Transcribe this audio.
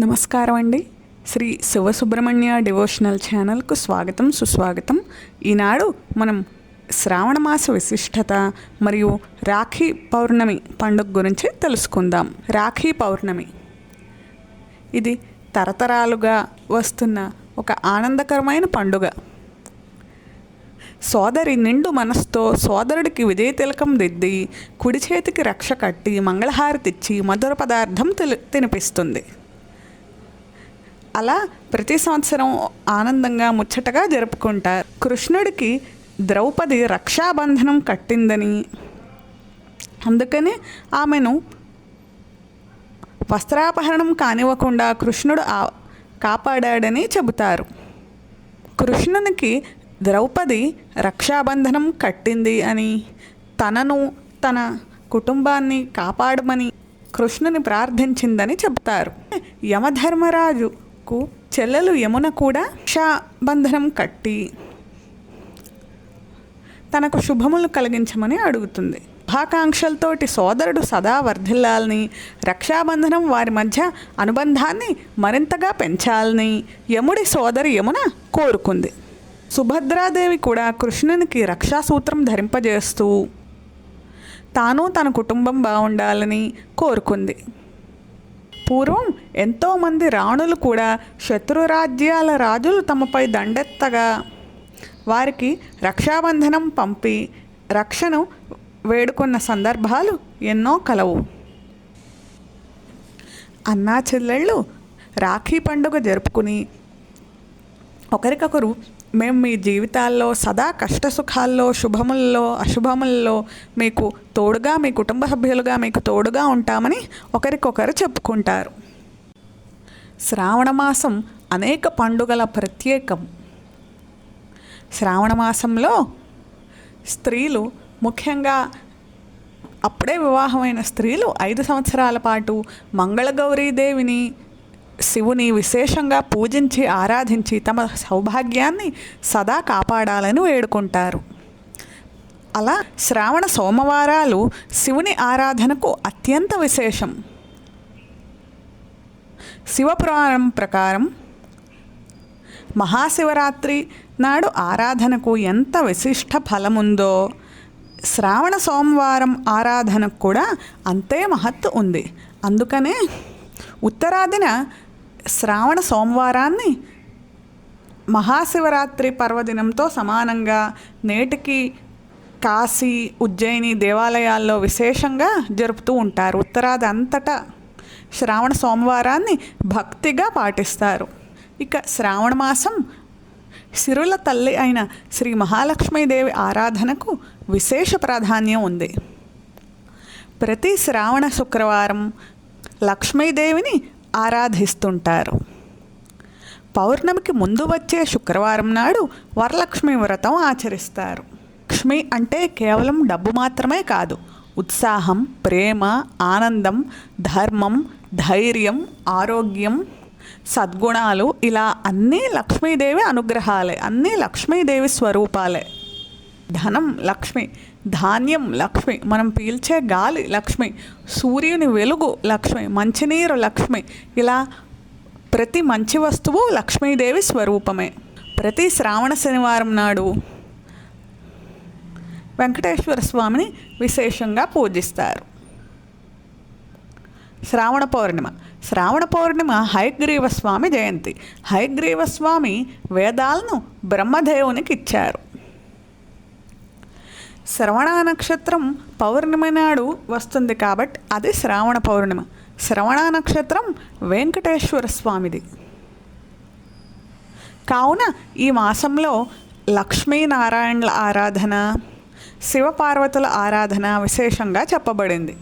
నమస్కారం అండి శ్రీ శివసుబ్రహ్మణ్య డివోషనల్ ఛానల్కు స్వాగతం సుస్వాగతం. ఈనాడు మనం శ్రావణ మాస విశిష్టత మరియు రాఖీ పౌర్ణమి పండుగ గురించి తెలుసుకుందాం. రాఖీ పౌర్ణమి. ఇది తరతరాలుగా వస్తున్న ఒక ఆనందకరమైన పండుగ. సోదరి నిండు మనసుతో సోదరుడికి విజయ తిలకం దిద్ది కుడి చేతికి రక్ష కట్టి మంగళహారతిచ్చి మధుర పదార్థం తిలి తినిపిస్తుంది. అలా ప్రతి సంవత్సరం ఆనందంగా ముచ్చటగా జరుపుకుంటారు. కృష్ణుడికి ద్రౌపది రక్షాబంధనం కట్టిందని. అందుకని ఆమెను వస్త్రాపహరణం కానివ్వకుండా కృష్ణుడు ఆ కాపాడాడని చెబుతారు. కృష్ణునికి ద్రౌపది రక్షాబంధనం కట్టింది అని తనను తన కుటుంబాన్ని కాపాడమని కృష్ణుని ప్రార్థించిందని చెబుతారు. యమధర్మరాజు యమధర్మరాజుకు చెల్లెలు యమున కూడా రక్షాబంధనం కట్టి తనకు శుభములు కలిగించమని అడుగుతుంది. శుభాకాంక్షలతోటి సోదరుడు సదా వర్ధిల్లాలని రక్షాబంధనం వారి మధ్య అనుబంధాన్ని మరింతగా పెంచాలని యముడి సోదరి యమున కోరుకుంది. సుభద్రాదేవి కూడా కృష్ణునికి రక్షాసూత్రం ధరింపజేస్తూ తాను తన కుటుంబం బాగుండాలని కోరుకుంది. పూర్వం ఎంతోమంది రాణులు కూడా శత్రురాజ్యాల రాజులు తమపై దండెత్తగా వారికి రక్షాబంధనం పంపి రక్షను వేడుకున్న సందర్భాలు ఎన్నో కలవు. అన్నా చెల్లెళ్ళు రాఖీ పండుగ జరుపుకుని ఒకరికొకరు మేము మీ జీవితాల్లో సదా కష్ట సుఖాల్లో శుభముల్లో అశుభముల్లో మీకు తోడుగా మీ కుటుంబ సభ్యులుగా మీకు తోడుగా ఉంటామని ఒకరికొకరు చెప్పుకుంటారు. శ్రావణమాసం అనేక పండుగల ప్రత్యేకం. శ్రావణమాసంలో స్త్రీలు ముఖ్యంగా అప్పుడే వివాహమైన స్త్రీలు ఐదు సంవత్సరాల పాటు మంగళగౌరీదేవిని శివుని విశేషంగా పూజించి ఆరాధించి తమ సౌభాగ్యాన్ని సదా కాపాడాలని వేడుకుంటారు. అలా శ్రావణ సోమవారాలు శివుని ఆరాధనకు అత్యంత విశేషం. శివపురాణం ప్రకారం మహాశివరాత్రి నాడు ఆరాధనకు ఎంత విశిష్ట ఫలముందో శ్రావణ సోమవారం ఆరాధనకు కూడా అంతే మహత్తు ఉంది. అందుకనే ఉత్తరాదిన శ్రావణ సోమవారాన్ని మహాశివరాత్రి పర్వదినంతో సమానంగా నేటికి కాశీ ఉజ్జయిని దేవాలయాల్లో విశేషంగా జరుపుతూ ఉంటారు. ఉత్తరాది అంతటా శ్రావణ సోమవారాన్ని భక్తిగా పాటిస్తారు. ఇక శ్రావణ మాసం సిరుల తల్లి అయిన శ్రీ మహాలక్ష్మీదేవి ఆరాధనకు విశేష ప్రాధాన్యం ఉంది. ప్రతి శ్రావణ శుక్రవారం లక్ష్మీదేవిని ఆరాధిస్తుంటారు. పౌర్ణమికి ముందు వచ్చే శుక్రవారం నాడు వరలక్ష్మి వ్రతం ఆచరిస్తారు. లక్ష్మి అంటే కేవలం డబ్బు మాత్రమే కాదు ఉత్సాహం ప్రేమ ఆనందం ధర్మం ధైర్యం ఆరోగ్యం సద్గుణాలు ఇలా అన్నీ లక్ష్మీదేవి అనుగ్రహాలే అన్నీ లక్ష్మీదేవి స్వరూపాలే. ధనం లక్ష్మి ధాన్యం లక్ష్మి మనం పీల్చే గాలి లక్ష్మి సూర్యుని వెలుగు లక్ష్మి మంచినీరు లక్ష్మి ఇలా ప్రతి మంచి వస్తువు లక్ష్మీదేవి స్వరూపమే. ప్రతి శ్రావణ శనివారం నాడు వెంకటేశ్వర స్వామిని విశేషంగా పూజిస్తారు. శ్రావణ పౌర్ణిమ. శ్రావణ పౌర్ణిమ హయగ్రీవ స్వామి జయంతి. హయగ్రీవ స్వామి వేదాలను బ్రహ్మదేవునికి ఇచ్చారు. శ్రవణ నక్షత్రం పౌర్ణమి నాడు వస్తుంది కాబట్టి అది శ్రావణ పౌర్ణిమ. శ్రవణ నక్షత్రం వెంకటేశ్వర స్వామిది. కావున ఈ మాసంలో లక్ష్మీనారాయణల ఆరాధన శివపార్వతుల ఆరాధన విశేషంగా చెప్పబడింది.